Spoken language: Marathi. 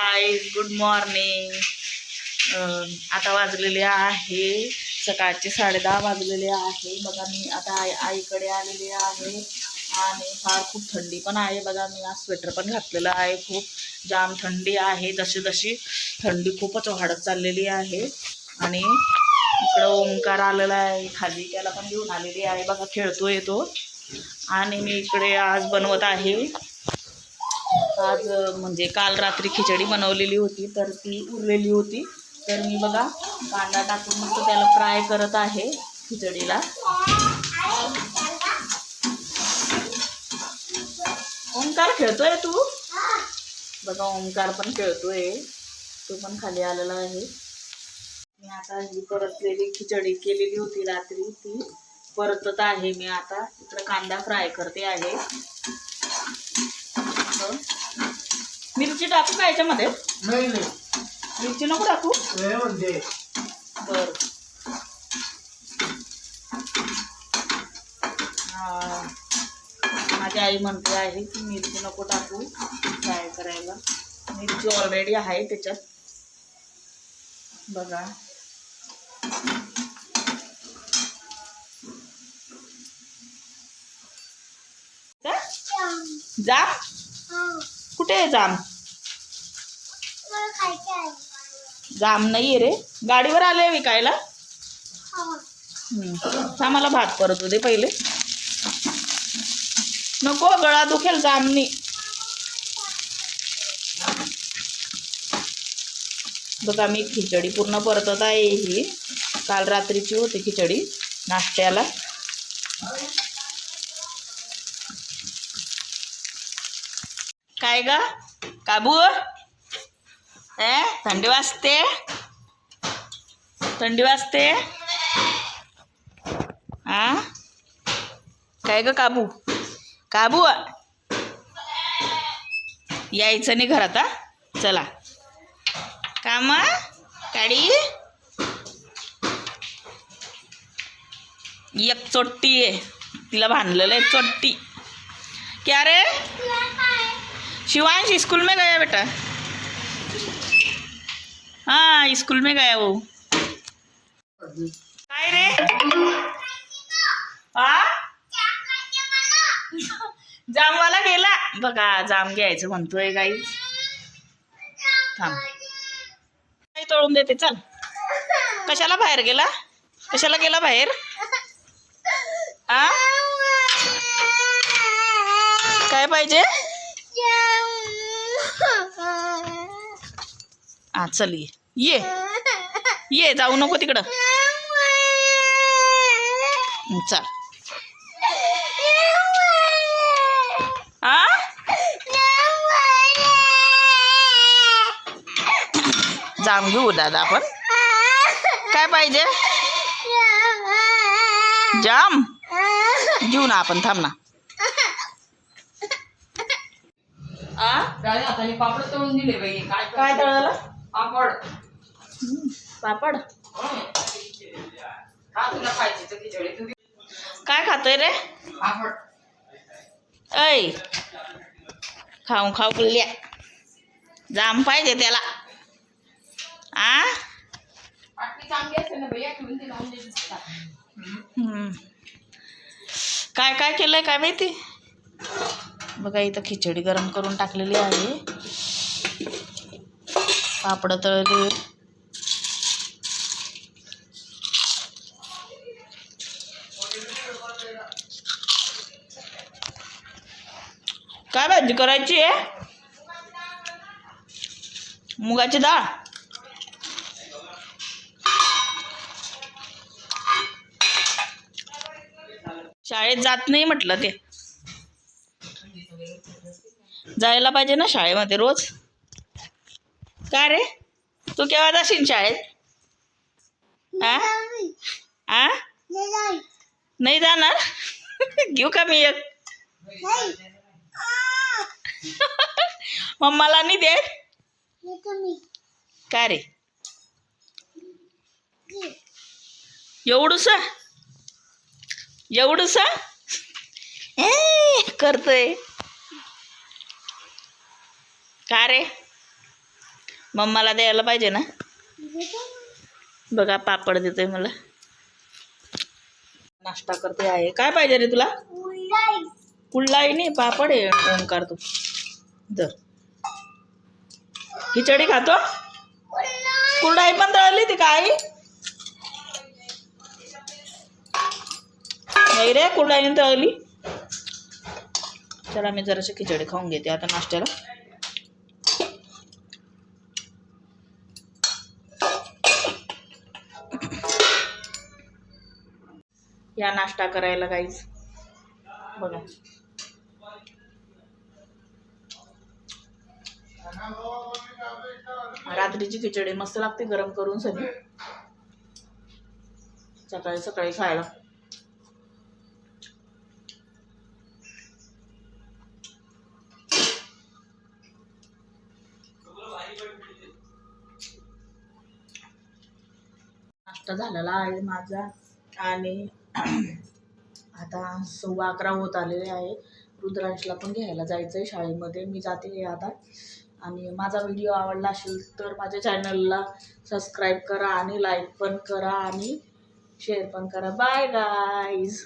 गाईज गुड मॉर्निंग आता वाजलेले आहे सकाळचे साडेदहा वाजलेले आहे. बघा मी आता आई आईकडे आलेले आहे आणि फार खूप थंडी पण आहे. बघा मी आज स्वेटर पण घातलेलं आहे. खूप जाम थंडी आहे. जशी जशी थंडी खूपच वाढत चाललेली आहे. आणि इकडं ओंकार आलेला आहे. खाली त्याला पण घेऊन आलेली आहे. बघा खेळतोय तो. आणि मी इकडे आज बनवत आहे आज म्हणजे काल रात्री खिचडी बनवलेली होती तर ती उरलेली होती. तर मी बघा कांदा टाकून मस्त त्याला फ्राय करत आहे खिचडीला. ओंकार खेळतोय तू? बघा ओंकार पण खेळतोय. तो पण खाली आलेला आहे. मी आता ही परतलेली खिचडी केलेली होती रात्री. ती परतत आहे मी आता. इकडे कांदा फ्राय करते आहे. मिरची टाकू का याच्यामध्ये? नाही नाही. मिरची नको टाकू? हे म्हणजे बर. माझी आई म्हणते आहे की मिरची नको टाकू फ्राय करायला. मिरची ऑलरेडी आहे त्याच्यात. बघा? जाम कुठे आहे जाम? जाम नाहीये रे. गाडीवर आले विकायला? हम्म. आम्हाला भात परत दे पहिले. नको गळा दुखेल जामनी. बघा मी खिचडी पूर्ण परतत आहे ही. काल रात्रीची होती खिचडी नाश्त्याला. काय ग? काबू? ए थंडी वाजते थंडी वाजते आ काय ग काबू काबू यायचं नाही घरात हा चला कामा काडी एक चोट्टी आहे तिला बांधलेलं आहे चोट्टी क्या रे शिवांश स्कूल में गया बेटा हाँ स्कूल में गया वो। काय रे? हा जामवाला गेला? बघा जाम घ्यायचं म्हणतोय गाई थांब. काही तळून देते चल. कशाला बाहेर गेला? कशाला गेला बाहेर? आ? काय पाहिजे? हा चल ये. ये. ये जाऊ नको तिकडं. हं, चल. आ? जाम घेऊ दादा आपण. काय पाहिजे? जाम. घेऊ ना आपण थांब ना. पापड तळून दिले बाई. काय काय तळाला? पापड. पापड. काय खातोय रे? ऐ खाऊ खाऊ पिल्ल्या जाम पाहिजे त्याला. आ. काय काय केलंय काय माहिती? बघा इथं खिचडी गरम करून टाकलेली आहे. पापड तळले. काय भाजी करायची आहे? मुगाची डाळ. शाळेत जात नाही म्हटलं ते. जायला पाहिजे ना शाळेमध्ये रोज? का रे? तू केव्हा जाशील शाळेत? आ? आ? नाही जाणार? घेऊ का मी एक? मम्माला नाही दे का रे? एवढूस? एवढूस? करतय. का रे? मम्माला द्यायला पाहिजे ना? बघा पापड देतोय मला. नाश्ता करते आहे. काय पाहिजे रे तुला? कुल्लाई नाही पापड आहे. ओंकार तू. दर खिचडी खातो? कुरडाई पण तळली ती काय? नाही रे कुरडाईने तळली. चला मी जराशी खिचडी खाऊन घेते आता नाश्त्याला. या नाश्ता करायला काहीच बघा. रात्रीची खिचडी मस्त लागते गरम करून सगळी. सकाळी सकाळी खायला. नाश्ता झालेला आहे माझा आणि आता सव्वा अकरा होत आलेले आहे. रुद्रांशला पण घ्यायला जायचं आहे शाळेमध्ये. मी जाते आता. आणि माझा व्हिडिओ आवडला असेल तर माझ्या चॅनलला सबस्क्राईब करा आणि लाईक पण करा आणि शेअर पण करा. Bye guys